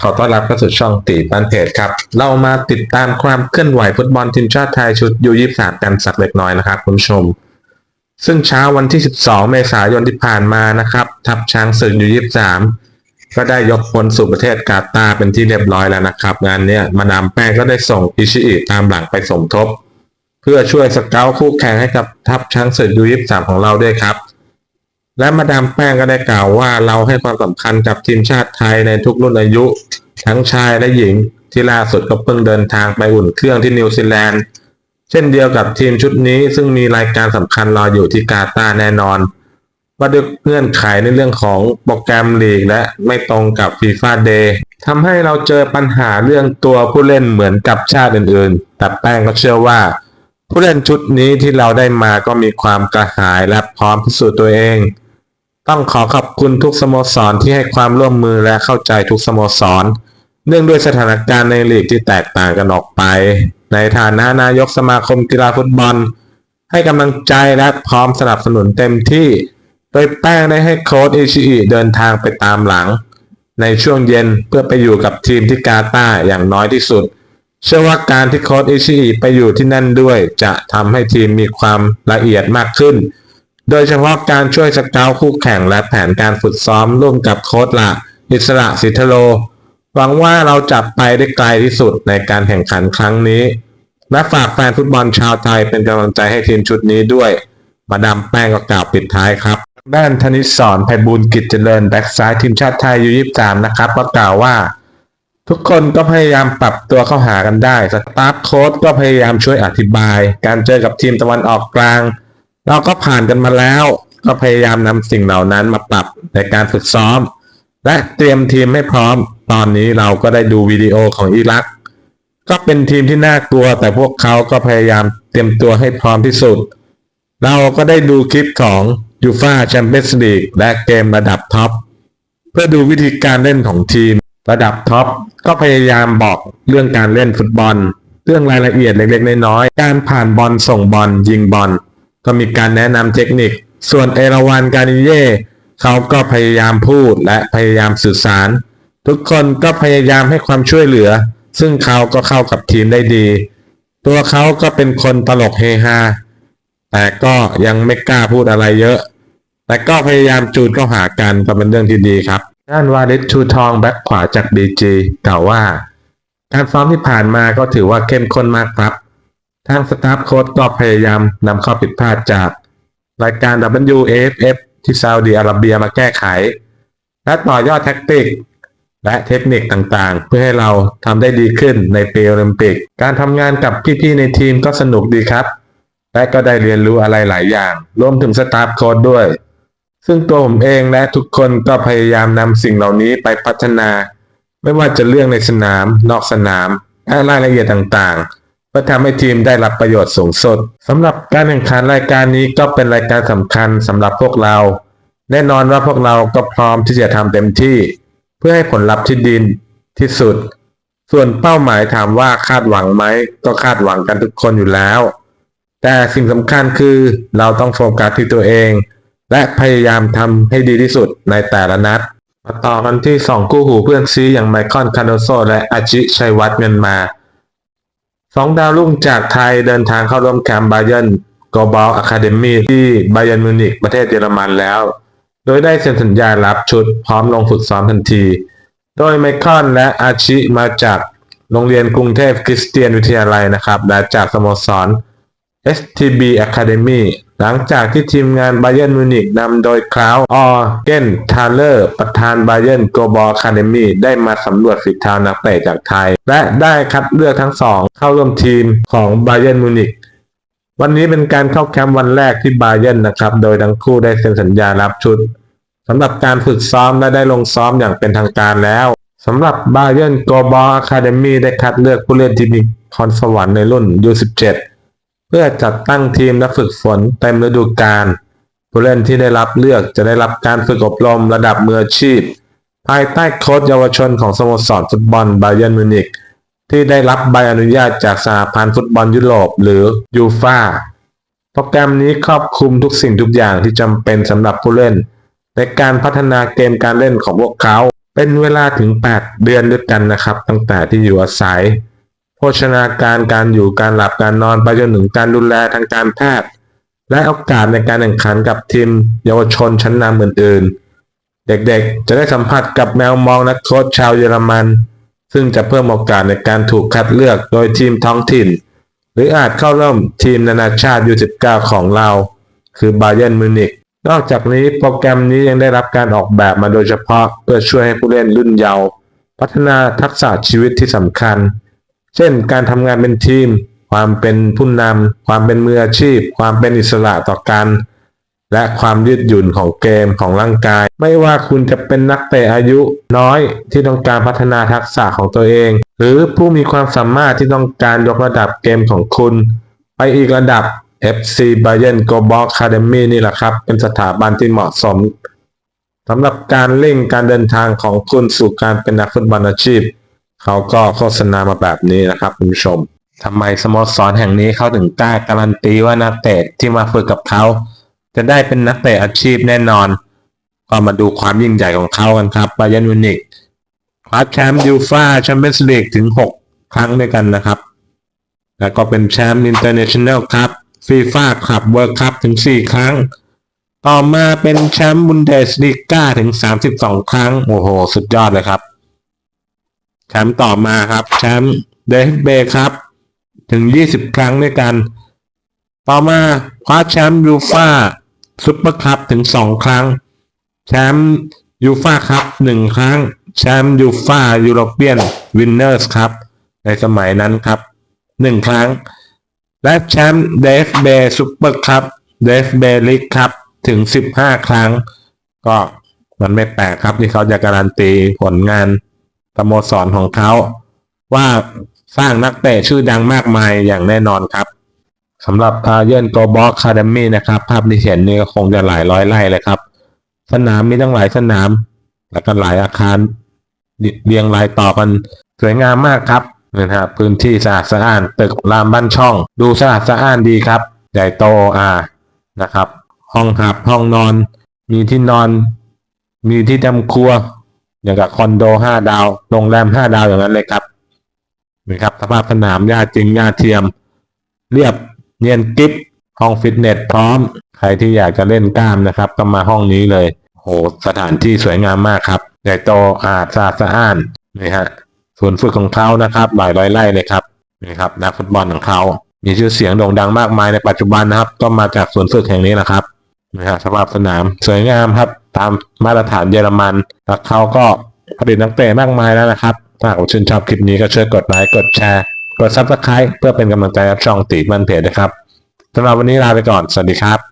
ขอต้อนรับเข้าสู่ช่องตีปันเพจครับ เรามาติดตามความเคลื่อนไหวฟุตบอลทีมชาติไทยชุดยูยี่สามกันสักเล็กน้อยนะครับคุณผู้ชม ซึ่งเช้าวันที่ 12 เมษายนที่ผ่านมานะครับ ทัพช้างศึกยูยี่สามก็ได้ยกพลสู่ประเทศกาตาร์เป็นที่เรียบร้อยแล้วนะครับ งานนี้มาดามแป้งก็ได้ส่งอิชิอิตามหลังไปสมทบ เพื่อช่วยสเกลคู่แข่งให้กับทัพช้างศึกยูยี่สามของเราด้วยครับ และมาดามแป้งก็ได้กล่าวว่าเราให้ความสำคัญกับทีมชาติไทยในทุกรุ่นอายุ ทั้งชายและหญิงที่ล่าสุดก็เพิ่งเดินทางไปอุ่นเครื่องที่นิวซีแลนด์เช่นเดียวกับทีมชุดนี้ซึ่งมีรายการสำคัญรออยู่ที่กาตาร์แน่นอน ว่าด้วยเงื่อนไขในเรื่องของโปรแกรมลีกและไม่ตรงกับฟีฟ่าเดย์ทำให้เราเจอปัญหาเรื่องตัวผู้เล่นเหมือนกับชาติอื่นๆ แต่แป้งก็เชื่อว่า ผู้เล่นชุดนี้ที่เราได้มาก็มีความกระหายและพร้อมพิสูจน์ตัวเอง ต้องขอขอบคุณทุกสโมสรที่ให้ความร่วมมือและเข้าใจทุกสโมสร เนื่องด้วยสถานการณ์ในลีกที่แตกต่างกันออกไป ในฐานะนายกสมาคมกีฬาฟุตบอล ให้กำลังใจและพร้อมสนับสนุนเต็มที่ โดยแป้งได้ให้โค้ชอิชิอิเดินทางไปตามหลัง ในช่วงเย็นเพื่อไปอยู่กับทีมที่กาตาอย่างน้อยที่สุด เชื่อว่าการที่โค้ชอิชิอิไปอยู่ที่นั่นด้วย จะทำให้ทีมมีความละเอียดมากขึ้น โดยเฉพาะการช่วยสเกาวคู่แข่งและแผนการฝึกซ้อมร่วมกับโค้ชละอิสระสิทธโล หวังว่าเราจะไปได้ไกลที่สุดในการแข่งขันครั้งนี้ และฝากแฟนฟุตบอลชาวไทยเป็นกำลังใจให้ทีมชุดนี้ด้วย มาดามแป้งก็กล่าวปิดท้ายครับ ด้านธนิสรไพบูลกิจเจริญแบ็กซ้ายทีมชาติไทยยูยี่สามนะครับก็กล่าวว่า ทุกคนก็พยายามปรับตัวเข้าหากันได้สตาฟโค้ชก็พยายามช่วยอธิบาย การเจอกับทีมตะวันออกกลาง เราก็ผ่านกันมาแล้ว ก็พยายามนำสิ่งเหล่านั้นมาปรับในการฝึกซ้อม และเตรียมทีมให้พร้อม ตอนนี้เราก็ได้ดูวิดีโอของอิรัก ก็เป็นทีมที่น่ากลัว แต่พวกเขาก็พยายามเตรียมตัวให้พร้อมที่สุด เราก็ได้ดูคลิปของยูฟาแชมเปี้ยนส์ลีกและเกมระดับท็อปเพื่อดูวิธีการเล่นของทีม ระดับท็อปก็พยายามบอกเรื่องการเล่นฟุตบอล เรื่องรายละเอียดเล็กๆน้อยๆการผ่านบอลส่งบอลยิงบอล ก็มีการแนะนำเทคนิค ส่วนเอราวันการิเย่เขาก็พยายามพูดและพยายามสื่อสาร ทุกคนก็พยายามให้ความช่วยเหลือ ซึ่งเขาก็เข้ากับทีมได้ดี ตัวเขาก็เป็นคนตลกเฮฮาแต่ก็ยังไม่กล้าพูดอะไรเยอะ แต่ก็พยายามจูนเข้าหากันก็เป็นเรื่องที่ดีครับด้านวาลิศชูทองแบ็คขวาจากบีจีกล่าวว่า การซ้อมที่ผ่านมาก็ถือว่าเข้มข้นมากครับ ทางสตาฟโค้ชก็พยายามนำข้อผิดพลาดจากรายการ WAFF ที่ซาอุดีอาระเบียมาแก้ไข และต่อยอดแท็กติก และเทคนิคต่างๆ เพื่อให้เราทำได้ดีขึ้นในปีโอลิมปิก การทำงานกับพี่ๆในทีมก็สนุกดีครับ และก็ได้เรียนรู้อะไรหลายอย่าง รวมถึงสตาฟโค้ดด้วย ซึ่งตัวผมเองและทุกคนก็พยายามนำสิ่งเหล่านี้ไปพัฒนา ไม่ว่าจะเรื่องในสนาม นอกสนามและรายละเอียดต่างๆ เพื่อทำให้ทีมได้รับประโยชน์สูงสุดสำหรับการแข่งขันรายการนี้ก็เป็นรายการสำคัญสำหรับพวกเรา แน่นอนว่าพวกเราก็พร้อมที่จะทำเต็มที่ เพื่อให้ผลลัพธ์ที่ดีที่สุด ส่วนเป้าหมายถามว่าคาดหวังไหมก็คาดหวังกันทุกคนอยู่แล้ว แต่สิ่งสำคัญคือเราต้องโฟกัสที่ตัวเอง และพยายามทำให้ดีที่สุดในแต่ละนัดมาต่อกันที่ 2 คู่หูเพื่อนซีอย่างไมคอนคาโดโซและอาจิชัยวัฒน์เงินมา สองดาวรุ่งจากไทยเดินทางเข้าร่วมแคมป์บาเยนกอบอลอะคาเดมีที่บาเยนมิวนิกประเทศเยอรมันแล้ว โดยได้เซ็นสัญญารับชุดพร้อมลงฝึกซ้อมทันที โดยไมคอนและอาชิมาจากโรงเรียนกรุงเทพคริสเตียนวิทยาลัยนะครับ และจากสโมสร STB Academy หลังจากที่ทีมงานบาเยนมิวนิกนำโดยคลาวออเกนทาเลอร์ประธานบาเยนโกบอลคาเดมีได้มาสำรวจฝีเท้านักเตะจากไทย และได้คัดเลือกทั้งสองเข้าร่วมทีมของบาเยนมิวนิกวันนี้เป็นการเข้าแคมป์วันแรกที่บาเยนนะครับ โดยทั้งคู่ได้เซ็นสัญญารับชุดสำหรับการฝึกซ้อมและได้ลงซ้อมอย่างเป็นทางการแล้วสำหรับบาเยนโกบอลอะคาเดมีได้คัดเลือกผู้เล่นที่มีพรสวรรค์ในรุ่น U17 เพื่อจัดตั้งทีมและฝึกฝนเต็มฤดูกาลผู้เล่นที่ได้รับเลือกจะได้รับการฝึกอบรมระดับมืออาชีพ ภายใต้โค้ชเยาวชนของสโมสรฟุตบอลบาเยนมิวนิกที่ได้รับใบอนุญาตจากสหพันธ์ฟุตบอลยุโรปหรือยูฟาโปรแกรมนี้ครอบคลุมทุกสิ่งทุกอย่างที่จำเป็นสำหรับผู้เล่น ในการพัฒนาเกมการเล่นของพวกเขา เป็นเวลาถึง 8 เดือนด้วยกันนะครับ ตั้งแต่ที่อยู่อาศัย โภชนาการการอยู่การหลับการนอนไปจนถึงการดูแลทางการแพทย์ และโอกาสในการแข่งขันกับทีมเยาวชนชั้นนำอื่นๆ เด็กๆ จะได้สัมผัสกับแมวมองนักโค้ชชาวเยอรมัน ซึ่งจะเพิ่มโอกาสในการถูกคัดเลือกโดยทีมท้องถิ่น หรืออาจเข้าร่วมทีมนานาชาติยู19ของเรา คือบาเยิร์นมิวนิกนอกจากนี้โปรแกรมนี้ยังได้รับการออกแบบมาโดยเฉพาะเพื่อช่วยให้ผู้เล่นรุ่นเยาว์พัฒนาทักษะชีวิตที่สำคัญ เช่น การทำงานเป็นทีม ความเป็นผู้นำความเป็นมืออาชีพ ความเป็นอิสระต่อกัน และความยืดหยุ่นของเกมของร่างกาย ไม่ว่าคุณจะเป็นนักเตะอายุน้อยที่ต้องการพัฒนาทักษะของตัวเอง หรือผู้มีความสามารถที่ต้องการยกระดับเกมของคุณ ไปอีกระดับ FC Bayern Global Academy นี่แหละครับ เป็นสถาบันที่เหมาะสมสำหรับการเร่งการเดินทางของคุณสู่การเป็นนักฟุตบอลอาชีพ เขาก็โฆษณามาแบบนี้นะครับคุณผู้ชมทำไมสโมสรแห่งนี้เขาถึงกล้าการันตีว่านักเตะที่มาฝึกกับเขาจะได้เป็นนักเตะอาชีพแน่นอน ก็มาดูความยิ่งใหญ่ของเขากันครับบาเยนมินิกคว้าแชมป์ยูฟ่าแชมเปี้ยนส์ลีกถึง 6 ครั้งด้วยกันนะครับ แล้วก็เป็นแชมป์อินเตอร์เนชั่นแนลครับฟีฟ่าคลับเวิร์คัพถึง 4 ครั้ง ต่อมาเป็นแชมป์บุนเดสลีกาถึง 32 ครั้ง โอ้โห สุดยอดเลยครับ แชมป์ต่อมาครับ แชมป์เดฟเบครับ ถึง 20 ครั้งด้วยกัน ต่อมาคว้าแชมป์ยูฟ่าซุปเปอร์คัพถึง 2 ครั้ง แชมป์ยูฟ่าคัพ1ครั้ง แชมป์ยูฟ่ายูโรเปียนวินเนอร์สครับในสมัยนั้นครับ 1 ครั้ง และแชมป์เดฟเบซุปเปอร์คัพเดฟเบลิกครับถึง 15 ครั้ง ก็มันไม่แปลกครับที่เขาจะการันตีผลงาน สโมสรของเขา ว่าสร้างนักเตะชื่อดังมากมายอย่างแน่นอนครับสำหรับพาเยนโกบอลคาเดมี่นะครับ ภาพที่เห็นนี่ก็คงจะหลายร้อยไร่เลยครับ สนามมีตั้งหลายสนาม แล้วก็หลายอาคารเรียงรายต่อกันสวยงามมากครับนะครับพื้นที่สะอาดสะอ้านตึกรามบ้านช่อง ดูสะอาดสะอ้านดีครับ ใหญ่โตอ่านะครับ ห้องหับห้องนอน มีที่นอน มีที่ทำครัว อย่างกับคอนโดห้าดาวโรงแรมห้าดาวอย่างนั้นเลยครับนะครับสภาพสนามหญ้าจริงหญ้าเทียม เรียบเนียนกิฟห้องฟิตเนสพร้อม ใครที่อยากจะเล่นกล้ามนะครับ ก็มาห้องนี้เลยโหสถานที่สวยงามมากครับใหญ่โตอาดสะอาดสะอ้านนี่ฮะส่วนฝึกของเขานะครับหลายร้อยไร่เลยครับนี่ครับนักฟุตบอลของเขามีชื่อเสียงโด่งดังมากมายในปัจจุบันนะครับ ก็มาจากสวนฝึกแห่งนี้นะครับนะฮะสภาพสนามสวยงามครับ ตามมาตรฐานเยอรมัน แล้วเขาก็ผลิตนักเตะมากมายแล้วนะครับ ถ้าคุณชื่นชอบคลิปนี้ก็ช่วยกดไลค์กดแชร์ กดซับสไครต์เพื่อเป็นกำลังใจรับช่องตีมันเพจนะครับสำหรับวันนี้ลาไปก่อน สวัสดีครับ